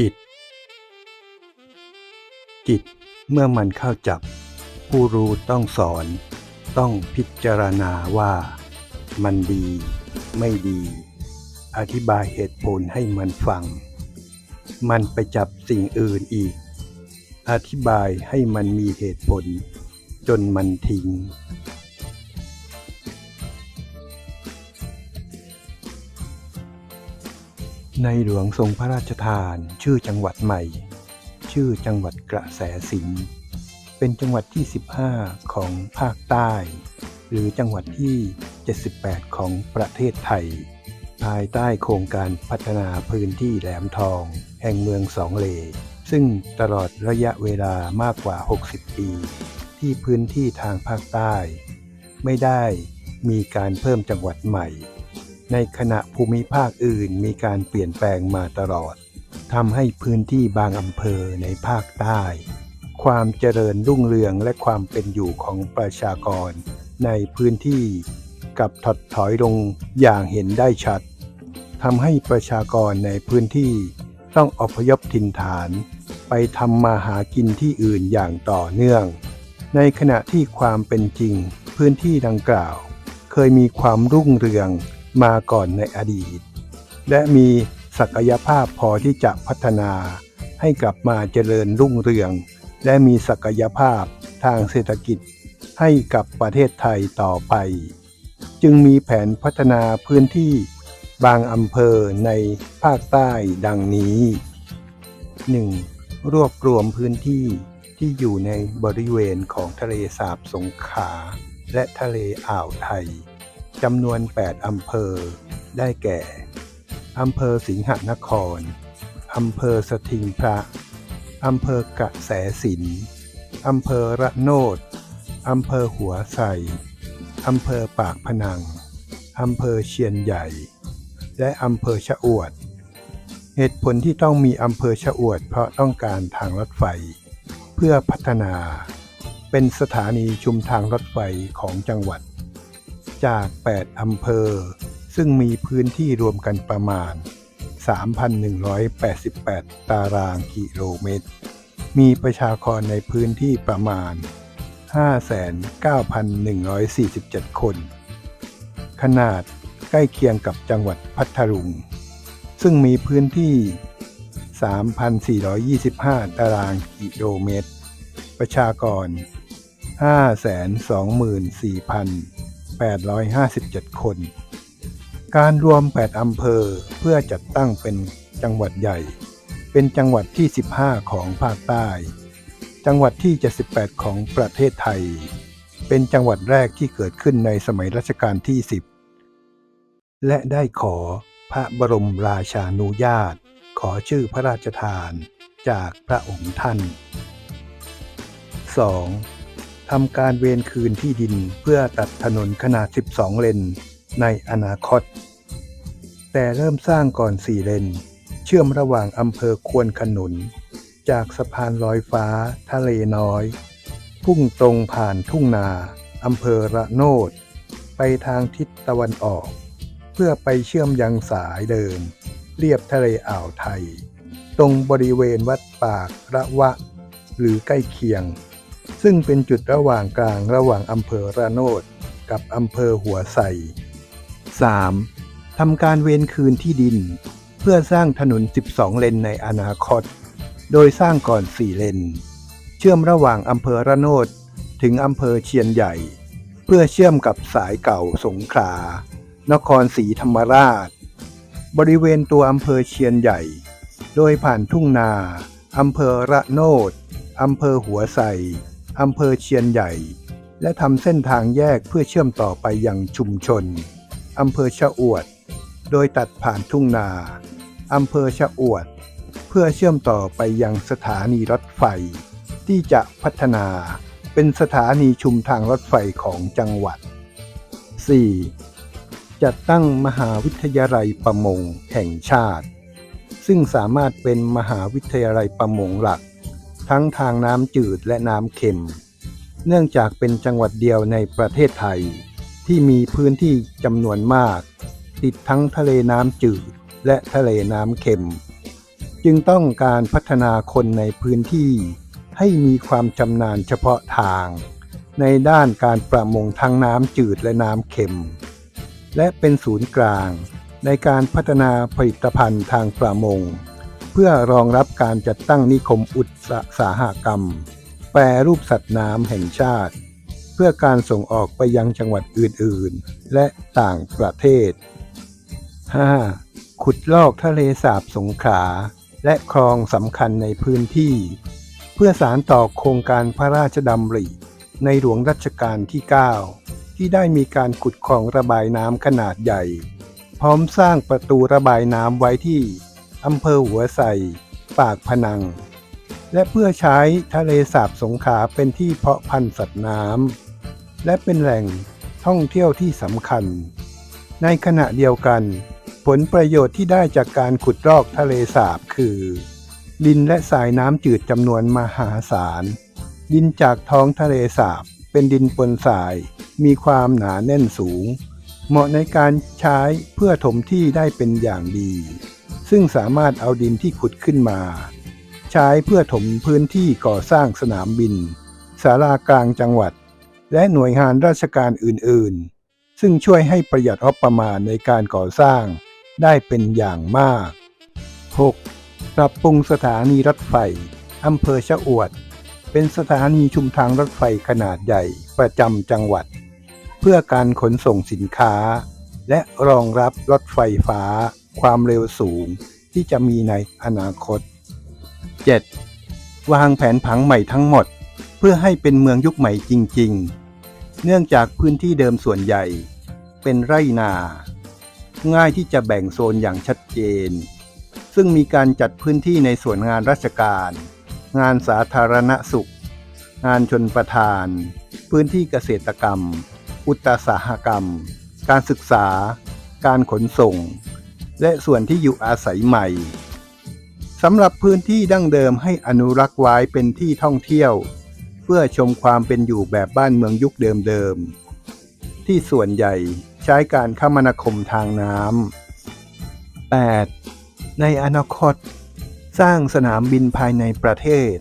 จิต จิตเมื่อมันเข้าจับ ผู้รู้ต้องสอน ต้องพิจารณาว่า มันดี ไม่ดี อธิบายเหตุผลให้มันฟัง มันไปจับสิ่งอื่นอีก อธิบายให้มันมีเหตุผล จนมันทิ้ง ในหลวงทรงพระราชทาน ชื่อจังหวัดใหม่ ชื่อจังหวัดกระแสสินเป็นจังหวัดที่ 15 ของภาคใต้ หรือจังหวัดที่ 78 ของประเทศไทย ภายใต้โครงการพัฒนาพื้นที่แหลมทอง แห่งเมืองสองเล ซึ่งตลอดระยะเวลามากกว่า 60 ปี ที่พื้นที่ทางภาคใต้ ไม่ได้มีการเพิ่มจังหวัดใหม่ ในขณะภูมิภาคอื่นมีการเปลี่ยนแปลงมาตลอดทำให้พื้นที่บางอำเภอในภาคใต้ ความเจริญรุ่งเรืองและความเป็นอยู่ของประชากร ในพื้นที่กับถดถอยลงอย่างเห็นได้ชัดทำให้ประชากรในพื้นที่ต้องอพยพถิ่นฐาน ไปทำมาหากินที่อื่นอย่างต่อเนื่อง ในขณะที่ความเป็นจริง พื้นที่ดังกล่าว เคยมีความรุ่งเรือง มาก่อนในอดีต และมีศักยภาพพอที่จะพัฒนาให้กลับมาเจริญรุ่งเรือง และมีศักยภาพทางเศรษฐกิจให้กับประเทศไทยต่อไป จึงมีแผนพัฒนาพื้นที่บางอำเภอในภาคใต้ดังนี้ 1. รวบรวมพื้นที่ที่อยู่ในบริเวณของทะเลสาบสงขาและทะเลอ่าวไทย จำนวน 8 อำเภอ ได้แก่ อำเภอสิงหนคร อำเภอสถิงพระ อำเภอกระแสสิน อำเภอระโนด อำเภอหัวไสอำเภอปากพนัง อำเภอเชียนใหญ่ และอำเภอชะอวด เหตุผลที่ต้องมีอำเภอชะอวด เพราะต้องการทางรถไฟ เพื่อพัฒนา เป็นสถานีชุมทางรถไฟของจังหวัด จาก 8 อำเภอ ซึ่งมีพื้นที่รวมกันประมาณ 3,188 ตารางกิโลเมตร มีประชากรในพื้นที่ประมาณ 59,147 คน ขนาดใกล้เคียงกับจังหวัดพัทลุง ซึ่งมีพื้นที่ 3,425 ตารางกิโลเมตร ประชากร 524,000 857 คน การรวม 8 อำเภอเพื่อจัดตั้งเป็นจังหวัดใหญ่ เป็นจังหวัดที่ 15 ของภาคใต้ จังหวัดที่ 78 ของประเทศไทย เป็นจังหวัดแรกที่เกิดขึ้นในสมัยรัชกาลที่ 10 และได้ขอพระบรมราชานุญาต ขอชื่อพระราชทานจากพระองค์ท่าน 2. ทำการเวรคืนที่ดินเพื่อตัดถนนขนาด 12 เลนในอนาคต แต่เริ่มสร้างก่อน 4 เลน เชื่อมระหว่างอำเภอควนขนุน จากสะพานลอยฟ้า ทะเลน้อย พุ่งตรงผ่านทุ่งนาอำเภอระโนด ไปทางทิศตะวันออก เพื่อไปเชื่อมยังสายเดิม เรียบทะเลอ่าวไทย ตรงบริเวณวัดปากระวะ หรือใกล้เคียง ซึ่งเป็นจุดระหว่างกลางระหว่างอำเภอระโนดกับอำเภอหัวไส 3. ทำการเวนคืนที่ดิน เพื่อสร้างถนน 12 เลนในอนาคต โดยสร้างก่อน 4 เลน เชื่อมระหว่างอำเภอระโนดถึงอำเภอเชียนใหญ่ เพื่อเชื่อมกับสายเก่าสงขลานครศรีธรรมราช บริเวณตัวอำเภอเชียนใหญ่ โดยผ่านทุ่งนาอำเภอระโนดอำเภอหัวไส อำเภอเชียนใหญ่ และทำเส้นทางแยกเพื่อเชื่อมต่อไปยังชุมชนอำเภอชะอวด โดยตัดผ่านทุ่งนาอำเภอชะอวด เพื่อเชื่อมต่อไปยังสถานีรถไฟ ที่จะพัฒนาเป็นสถานีชุมทางรถไฟของจังหวัด 4. จัดตั้งมหาวิทยาลัยประมงแห่งชาติ ซึ่งสามารถเป็นมหาวิทยาลัยประมงหลัก ทั้งทางน้ำจืดและน้ำเค็ม เนื่องจากเป็นจังหวัดเดียวในประเทศไทย ที่มีพื้นที่จำนวนมาก ติดทั้งทะเลน้ำจืดและทะเลน้ำเค็ม จึงต้องการพัฒนาคนในพื้นที่ ให้มีความชำนาญเฉพาะทาง ในด้านการประมงทั้งน้ำจืดและน้ำเค็ม และเป็นศูนย์กลางในการพัฒนาผลิตภัณฑ์ทางประมง เพื่อรองรับการจัดตั้งนิคมอุตสาหกรรม แปรรูปสัตว์น้ำแห่งชาติ เพื่อการส่งออกไปยังจังหวัดอื่นๆ และต่างประเทศ 5. ขุดลอกทะเลสาบสงขลาและคลองสำคัญในพื้นที่ เพื่อสารต่อโครงการพระราชดำริ ในหลวงรัชกาลที่ 9 ที่ได้มีการขุดคลองระบายน้ำขนาดใหญ่ พร้อมสร้างประตูระบายน้ำไว้ที่ อำเภอหัวไส่ปากพนัง และเพื่อใช้ทะเลสาบสงขลาเป็นที่เพาะพันธุ์สัตว์น้ำและเป็นแหล่งท่องเที่ยวที่สำคัญ ในขณะเดียวกัน ผลประโยชน์ที่ได้จากการขุดลอกทะเลสาบคือ ดินและทรายน้ำจืดจำนวนมหาศาล ดินจากท้องทะเลสาบเป็นดินปนทราย มีความหนาแน่นสูง เหมาะในการใช้เพื่อถมที่ได้เป็นอย่างดี ซึ่งสามารถเอาดินที่ขุดขึ้นมา ใช้เพื่อถมพื้นที่ก่อสร้างสนามบินศาลากลางจังหวัด และหน่วยงานราชการอื่นๆ ซึ่งช่วยให้ประหยัดงบประมาณในการก่อสร้างได้เป็นอย่างมาก 6. ปรับปรุงสถานีรถไฟอำเภอชะอวด เป็นสถานีชุมทางรถไฟขนาดใหญ่ประจำจังหวัด เพื่อการขนส่งสินค้า และรองรับรถไฟฟ้า ความเร็วสูงที่จะมีในอนาคต 7. วางแผนผังใหม่ทั้งหมด เพื่อให้เป็นเมืองยุคใหม่จริง ๆ เนื่องจากพื้นที่เดิมส่วนใหญ่ เป็นไร่นา ง่ายที่จะแบ่งโซนอย่างชัดเจน ซึ่งมีการจัดพื้นที่ในส่วนงานราชการ งานสาธารณสุข งานชนประทาน พื้นที่เกษตรกรรม อุตสาหกรรม การศึกษา การขนส่ง และส่วนที่อยู่อาศัยใหม่สำหรับพื้นที่ดั้งเดิมให้อนุรักษ์ไว้เป็นที่ท่องเที่ยว เพื่อชมความเป็นอยู่แบบบ้านเมืองยุคเดิมๆที่ส่วนใหญ่ใช้การคมนาคมทางน้ำ 8. ในอนาคต สร้างสนามบินภายในประเทศ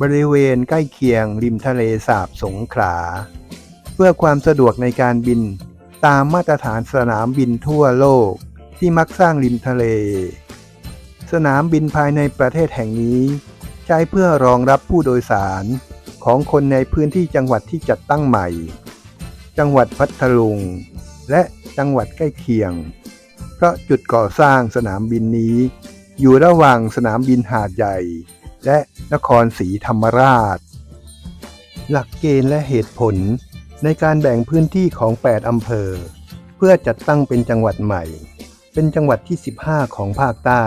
บริเวณใกล้เคียงริมทะเลสาบสงขลา เพื่อความสะดวกในการบินตามมาตรฐานสนามบินทั่วโลก ที่มักสร้างริมทะเล สนามบินภายในประเทศแห่งนี้ ใช้เพื่อรองรับผู้โดยสารของคนในพื้นที่จังหวัดที่จัดตั้งใหม่ จังหวัดพัทลุง และจังหวัดใกล้เคียง เพราะจุดก่อสร้างสนามบินนี้ อยู่ระหว่างสนามบินหาดใหญ่ และนครศรีธรรมราช หลักเกณฑ์และเหตุผลในการแบ่งพื้นที่ของ 8 อำเภอ เพื่อจัดตั้งเป็นจังหวัดใหม่ เป็นจังหวัดที่ 15 ของภาคใต้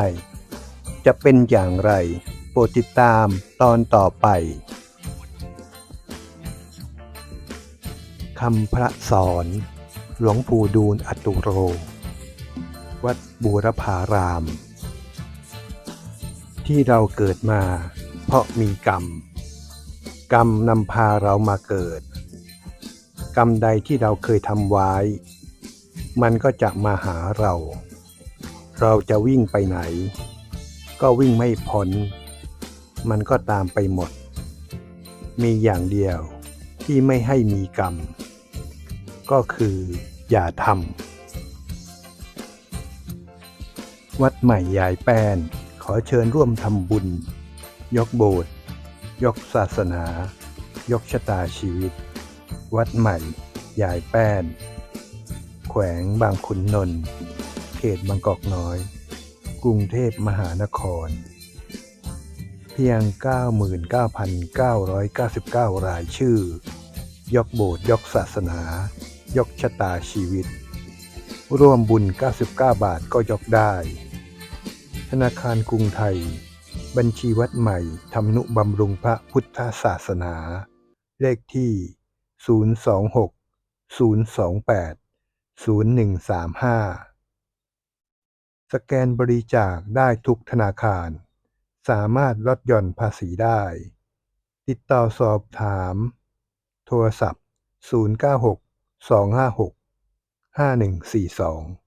จะเป็นอย่างไร โปรดติดตามตอนต่อไปคำพระสอน หลวงปู่ดูลอตุโร วัดบูรพาราม ที่เราเกิดมา เพราะมีกรรม กรรมนำพาเรามาเกิด กรรมใดที่เราเคยทำไว้ มันก็จะมาหาเรา เราจะวิ่งไปไหน ก็วิ่งไม่พ้น มันก็ตามไปหมด มีอย่างเดียวที่ไม่ให้มีกรรม ก็คืออย่าทำวัดใหม่ยายแป้น ขอเชิญร่วมทำบุญ ยกโบสถ์ยกศาสนา ยกชะตาชีวิต วัดใหม่ยายแป้น แขวงบางขุนนนท์ ตบางกอกน้อย กรุงเทพมหานคร เพียง 99,999 รายชื่อ ยกโบสถ์ยกศาสนา ยกชะตาชีวิต ร่วมบุญ 99 บาทก็ยกได้ ธนาคารกรุงไทย บัญชีวัดใหม่ทำนุบำรุงพระพุทธศาสนา เลขที่ 026 028 0135 สแกนบริจาคได้ทุกธนาคาร สามารถลดหย่อนภาษีได้ ติดต่อสอบถาม โทรศัพท์ 096 256 5142